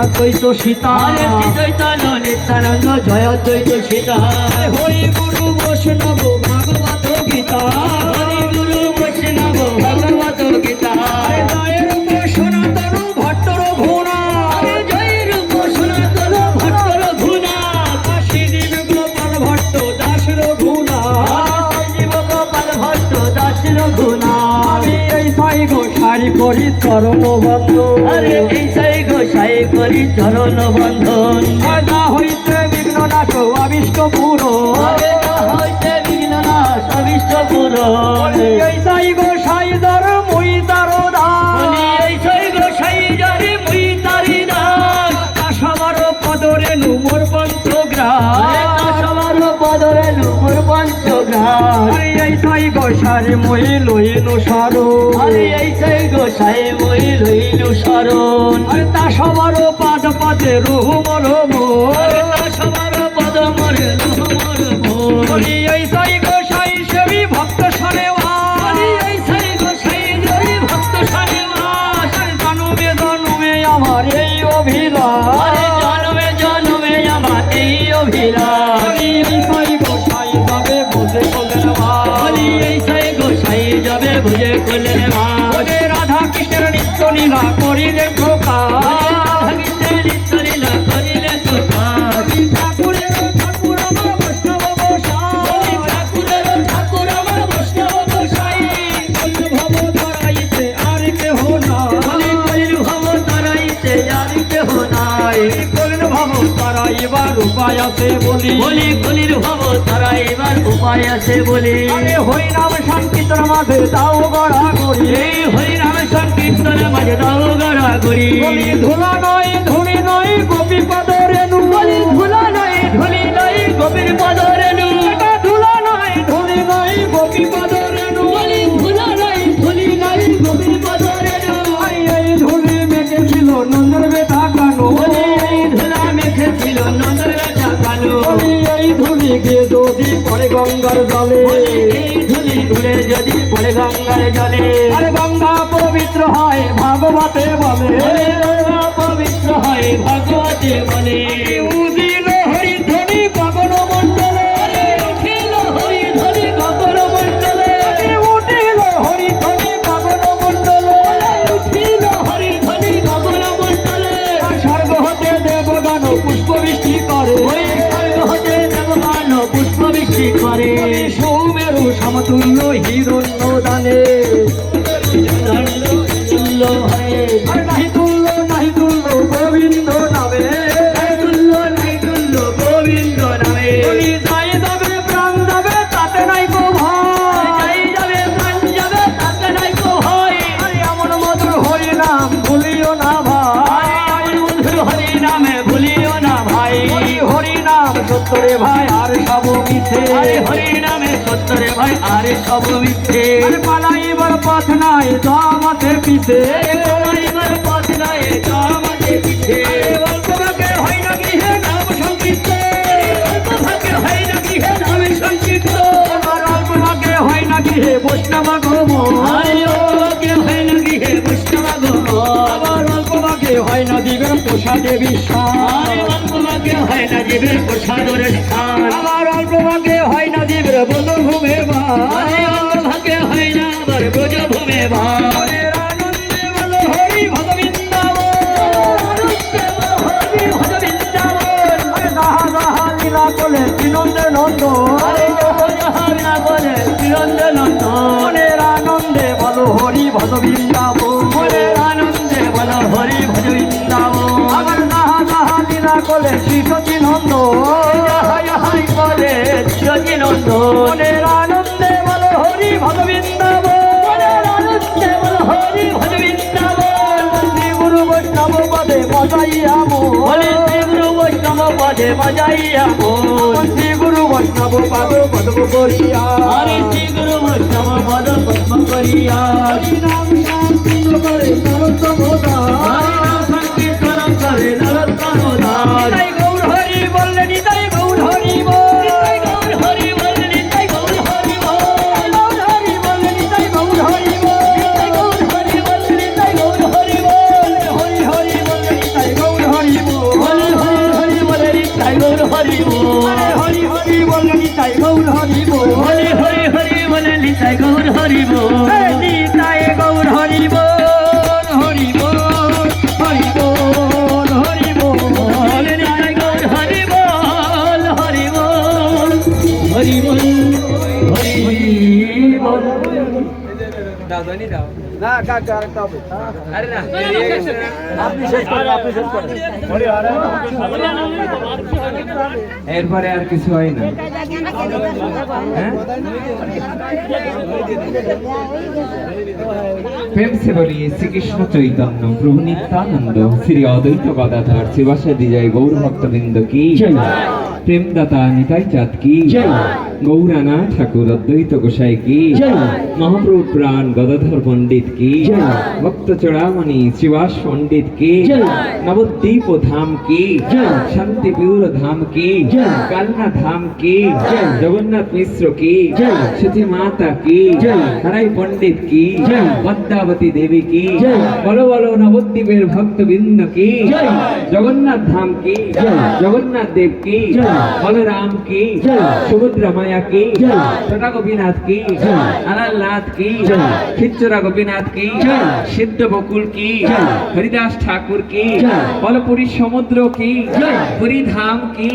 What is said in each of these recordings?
অদ্বৈত সীতা। নিত্যানন্দ জয় চৈত সীতা। হরি গুরু বৈষ্ণব ভগবত গীতা। হরি গুরু বৈষ্ণব ভগবত গীতা। বন্ধন আদা হইতে বিঘ্ন নাশ আবিষ্ট পুরো। হইতে বিঘ্ন নাশ পুরন এই সাই গোসাই দর মুই তার এই সাই মুই তারি দাস। সবার পদরে নুমর পঞ্চগ্রাম সবার পদরে নুপুর পঞ্চগ্রাম এই সাই গোসারি মই লইনু সারো এই সাই মই লইলু শরণ আর তা সবার পাদ পাদে রুহ মর সবার পদ মরে লোহমর বলি এই সাই গোসাই সেবি ভক্ত সরে বলি এই সাই গোসাই জয় ভক্ত সারে বাস জন্মে জন্মে আমার এই অভিলাষ। আরে জন্মে জন্মে আমার এই অভিলাষ। বলি এই সাই গোসাই যাবে বসে বলেন বলি এই সাই গোসাই যাবে বুঝে করলেন মা রাধা কৃষ্ণের নিত্য লীলা করিলে প্রকাশ। উপায় আছে বলি। বলি কলির ভব তারাইবার উপায় আছে বলি। আরে হই নাম সংকীর্তন মাঝে দাও গড়া করি। এই হরিনাম সংকীর্তনে মাঝে দাও গড়া করি। বলি ধুলা নয় ধুলি নয় গোপী পদরে নু। বলি ধুলা নাই ধুলি নাই গোপীর এটা ধুলা নয় ধুলি নয় গোপী পদরে জলে। ঝুলি এই ধুলি উড়ে যদি পড়ে গঙ্গার জলে। আরে গঙ্গা পবিত্র হয় ভাগবতে বলে। বলে গঙ্গা পবিত্র হয় ভগবতে বলে। সৌমেরু সমতুল্য হিরণ্য সত্তরে ভাই আর সব মিছে আরে হরি নামে সত্যরে ভাই আরে সব মিথ্যে। আরে পালাইবার পথ নাই জামাতের পিছে। এবার পথ নাই আমাদের পিছে। অল্প ভাগে হয় না গৃহে নাম সংকীর্তন অল্প ভাগে হয় নাকি হে নামে সংকীর্ত? অল্প ভাগে হয় না গৃহে বৈষ্ণব গম আরে অল্প ভাগে হয় বৈষ্ণব অল্প ভাগে হয় না দিবেন অল্প ভাগে হয় স্থান। আমার অল্প ভাগে হয় না দিবেন বল ঘুমে বা অল্প ভাগে হয় না আবার ব্রজ ভূমে ভাই মনের আনন্দে বল হরি ভজ নন্দ নন্দন মনের আনন্দে বল হরি ভজ বৃন্দাবন আমার দাহা দাহা লীলা চলে শ্রী জয় বলে মনের আনন্দে বল হরি ভগবিন্দাব মনের আনন্দে বল হরি ভজ বৃন্দাবন শ্রী গুরু বৈষ্ণব পদে মজাইয়া বলে গুরু বৈষ্ণব পদে বাজাইয়া মন গুরু বৈষ্ণব পদ পদব করিয়া হরে শ্রী গুরু বৈষ্ণব পদ পদ্ম করিয়া হরি নাম সংকীর্তন করে নরোত্তম দাস। না কাকা আরেকটা হবে। আরে না আপনি শেষ করেন আপনি শেষ করেন। এরপরে আর কিছু হয় না। হ্যাঁ? প্রেম সে বলি শ্রীকৃষ্ণ চৈতন্য প্রভু নিত্যানন্দ শ্রী অদ্বৈত গদাধর শিবাসাদি জয় গৌর ভক্তবৃন্দ কি প্রেম দাতা নিতাই চাঁদ কি গৌরানা ঠাকুর অদ্বৈত গোসাই কি মহাপ্রভু প্রাণ গদাধর পণ্ডিত কি ভক্ত চূড়ামণি শ্রীবাস পণ্ডিত কি নবদ্বীপ ধাম কি শান্তি পিউর ধাম কি কালনা ধাম কি জগন্নাথ মিশ্র কি সতী মাতা কি হারাই পণ্ডিত কি পদ্মাবতী দেবী কি বলো বলো নবদ্বীপের ভক্তবৃন্দ কি জগন্নাথ ধাম কি জগন্নাথ দেব কি বলরাম কি সুভদ্রা মায়া কি ছোটা গোপীনাথ কি আনালনাথ কি খিচ্চরা গোপীনাথ কি সিদ্ধ বকুল কি হরিদাস ঠাকুর কি বলপুরী সমুদ্র কি পুরী কি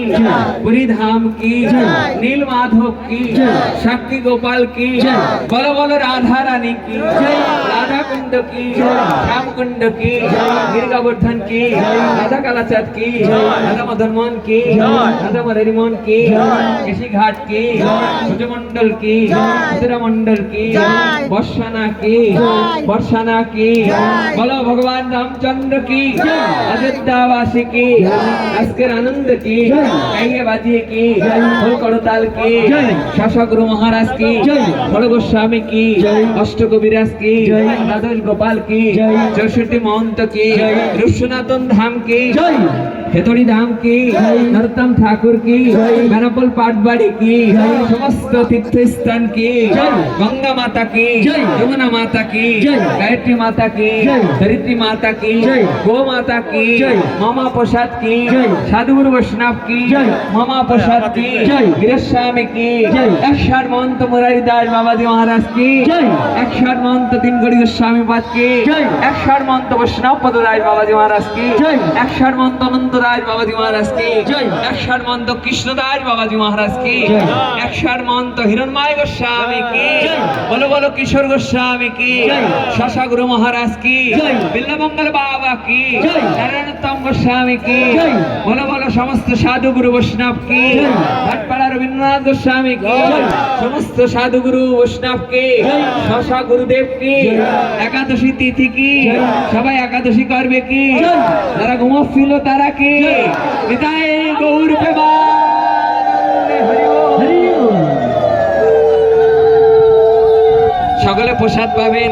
পুরী কি নীল মাধব কি সাক্ষী গোপাল কি বল বল রাধা রানী কি রাধা কুণ্ড কি শ্যাম কুণ্ড কি গিরিগাবর্ধন কি রাধা কালাচাঁদ কি রাধা মদন মোহন কি রাধা মদারি মোহন কি কেশি ঘাট কি সূর্যমন্ডল কি সুতরা মন্ডল কি বর্ষানা কি বর্ষানা কি বলো ভগবান রামচন্দ্র কি অযোধ্যাবাসী কি আজকের আনন্দ কি কাইয়ে বাজিয়ে কি ফুল করতাল কি শাসগুরু মহারাজ কি বড় গোস্বামী কি অষ্ট কবিরাজ কি দ্বাদশ গোপাল কি চৌষট্টি মহন্ত কি রুসনাতন ধাম কি খেতড়ি ধাম কি নরোত্তম ঠাকুর কি বেনাপোল পাটবাড়ি কি সমস্ত তীর্থস্থান কি গঙ্গা মাতা কি যমুনা মাতা কি গায়ত্রী মাতা কি ধরিত্রী মাতা কি গো মাতা কি মামা প্রসাদ কি সাধুগুরু বৈষ্ণব কি মামা প্রসাদ কি বীরস্বামী কি একশার মহন্ত মুরারি দাস বাবাজি মহারাজ কি একশার মহন্ত তিনগড়ি গোস্বামী পাদ কি একশার মহন্ত বৈষ্ণব পদ রাজ বাবাজি মহারাজ কি একশার মহন্ত অনন্ত রাজ বাবাজি মহারাজ কি একশার মহন্ত কৃষ্ণদাস বাবাজি মহারাজ কি একশার মহন্ত হিরণময় গোস্বামী কি বলো বলো কিশোর গোস্বামী কি শশাগুরু মহারাজ কি বিল্লমঙ্গল বাবা কি নারায়ণোত্তম গোস্বামী কি বলো বলো সমস্ত সাধু গুরু বৈষ্ণব কি ভাটপাড়া রবীন্দ্রনাথ গোস্বামী কি সমস্ত সাধু গুরু বৈষ্ণব কি শশা গুরুদেব কি একাদশী তিথি কি সবাই একাদশী করবে কি যারা ঘুমোচ্ছিল তারা কি বিদায় গৌর প্রেমানন্দে সকলে প্রসাদ পাবেন।